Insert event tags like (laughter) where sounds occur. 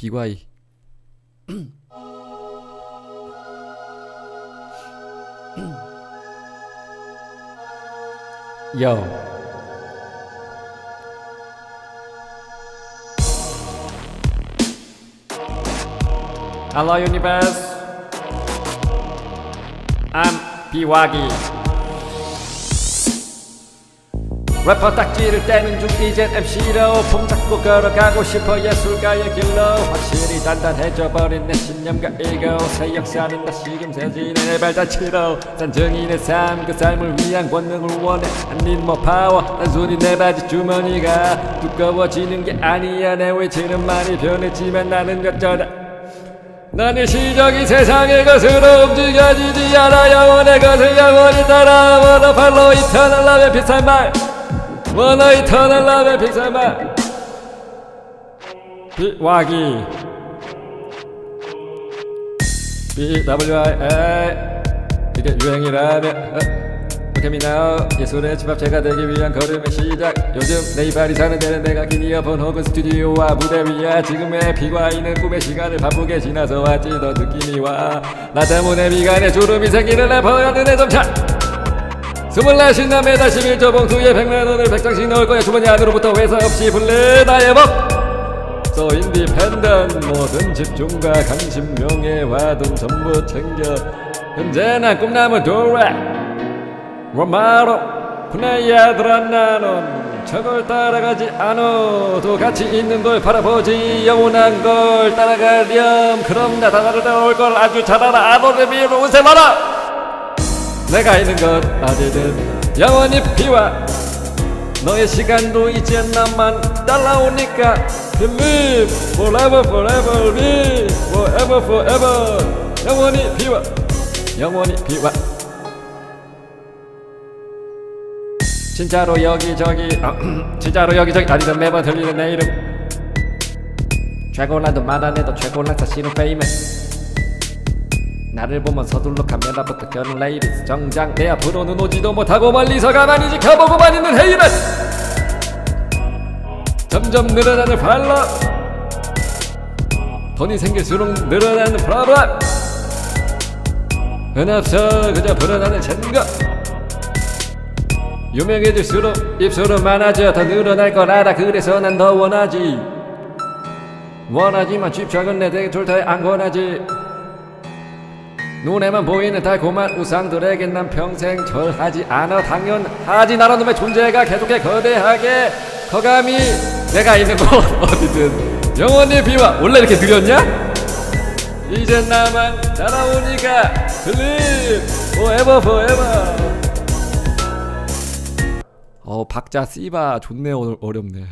비과이 요 Hello universe I'm 비 래퍼 딱지를 떼는 중 이젠 MC로 폼 잡고 걸어가고 싶어 예술가의 길로 확실히 단단해져 버린 내 신념과 이고 새 역사는 다시 금 세지는 내 발자취로 산증인의 삶그 삶을 위한 권능을 원해 아닌 뭐 파워 단순히 내 바지 주머니가 두꺼워지는 게 아니야. 내 외치는 많이 변했지만 나는 어쩌다 나는 시적이 세상의 것으로 움직여지지 않아 영원의 것을 영원히 따라 원어 팔로 이터널 라의 비싼 말 원어 이터널 비싼 말 비와기. BWI 이게 유행이라면 어? 오케미나오 예술의 집합체가 되기 위한 걸음의 시작. 요즘 내 이발이 사는 데는 내가 긴 이어폰 혹은 스튜디오와 무대 위야 지금의 비과이는 꿈의 시간을 바쁘게 지나서 왔지. 너 느낌이 와나 때문에 미간에 주름이 생기는 눈에 점차 스물네 신남에 다시 밀저 봉투에 백만 원을 백장씩 넣을 거야. 주머니 안으로부터 회사 없이 불래 나의 법 또 인디펜던 모든 집중과 강심 명예와 돈 전부 챙겨. 언제나 꿈나무 도래 로마로 얘들아 나는 저걸 따라가지 않아도 같이 있는 걸 바라보지. 영원한 걸 따라가렴. 그럼 나 다다를 따라올 걸 아주 잘 알아 아도레미로 오세 마라 내가 있는 것 어디든 영원히 비와 너의 시간도 이제 나만 따라오니까 Believe forever forever live forever forever. 영원히 비와 영원히 비와. 진짜로 여기저기 어, (clears throat) 진짜로 여기저기 다니던 매번 들리는 내 이름. 최고난도 말 안 해도 최고난 사실은 페이머스 나를 보면 서둘러 카메라부터 켜는 레이디스. 정작 내 앞으로는 오지도 못하고 멀리서 가만히 지켜보고만 있는 헤이러스. 점점 늘어나는 팔로 돈이 생길수록 늘어나는 프로블럼 은없어 그저 불어나는 증거. 유명해질수록 입술은 많아져 더 늘어날 걸 알아. 그래서 난 더 원하지. 원하지만 집착은 내 대졸타에 안 권하지 눈에만 보이는 달콤한 우상들에겐 난 평생 절하지 않아. 당연하지 나라 놈의 존재가 계속해 거대하게 거감이 내가 있는 곳 어디든. 영원히 비와. 원래 이렇게 느렸냐? 이젠 나만 따라오니까 클립 forever forever. 어 박자 씨바 좋네. 어렵네